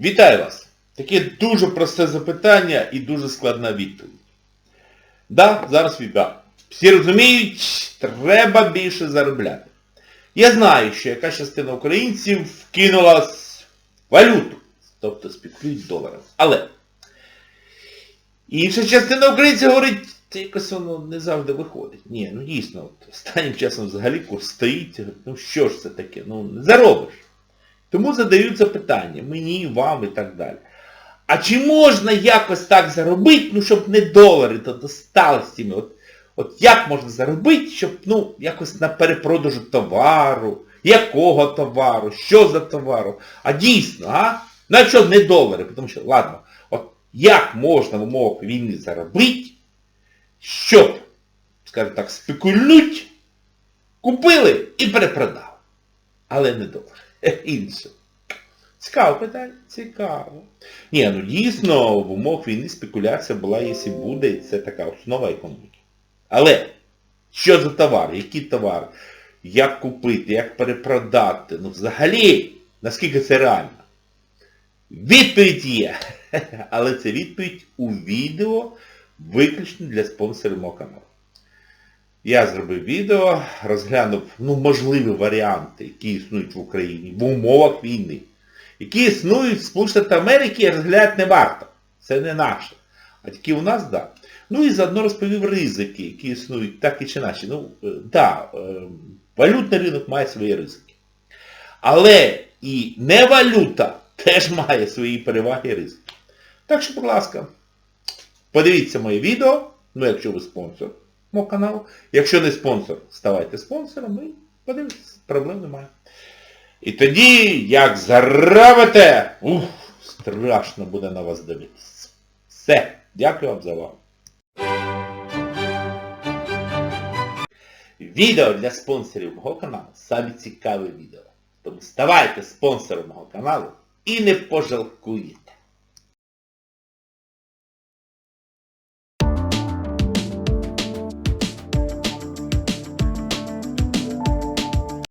Вітаю вас! Таке дуже просте запитання і дуже складна відповідь. Да, зараз війна. Всі розуміють, треба більше заробляти. Я знаю, що яка частина українців вкинулась в валюту, тобто спекулюють доларом. Але інша частина українців говорить, це якось воно не завжди виходить. Ні, ну дійсно, от останнім часом взагалі курс стоїть, ну що ж це таке, ну не заробиш. Тому задаються питання, мені, вам і так далі. А чи можна якось так заробити, ну щоб не долари, то достали з цими. От, от як можна заробити, щоб ну, якось на перепродажу товару, якого товару, що за товару. А дійсно, а? Ну якщо не долари, тому що, ладно, от як можна в умовах війни заробити, щоб, скажімо так, спекульнуть, купили і перепродали. Але не долари. Інше. Цікаво питання? Цікаво. Ні, ну дійсно, в умовах війни спекуляція була, якщо буде, і це така основа економіки. Але, що за товар, які товари, як купити, як перепродати, ну взагалі, наскільки це реально? Відповідь є. Але це відповідь у відео виключно для спонсорів мого каналу. Я зробив відео, розглянув ну, можливі варіанти, які існують в Україні в умовах війни. Які існують в Сполучених Америки, розглядати не варто. Це не наше. А тільки у нас, так. Да. Ну і заодно розповів ризики, які існують так і чи наші. Ну, так, да, валютний ринок має свої ризики. Але і не валюта теж має свої переваги і ризики. Так що, будь ласка, подивіться моє відео, ну якщо ви спонсор мого каналу. Якщо не спонсор, ставайте спонсором і подивіться, проблем немає. І тоді, як заробите, ух, страшно буде на вас дивитися. Все, дякую вам за увагу. Відео для спонсорів мого каналу саме цікаве відео. Тому ставайте спонсором мого каналу і не пожалкуєте.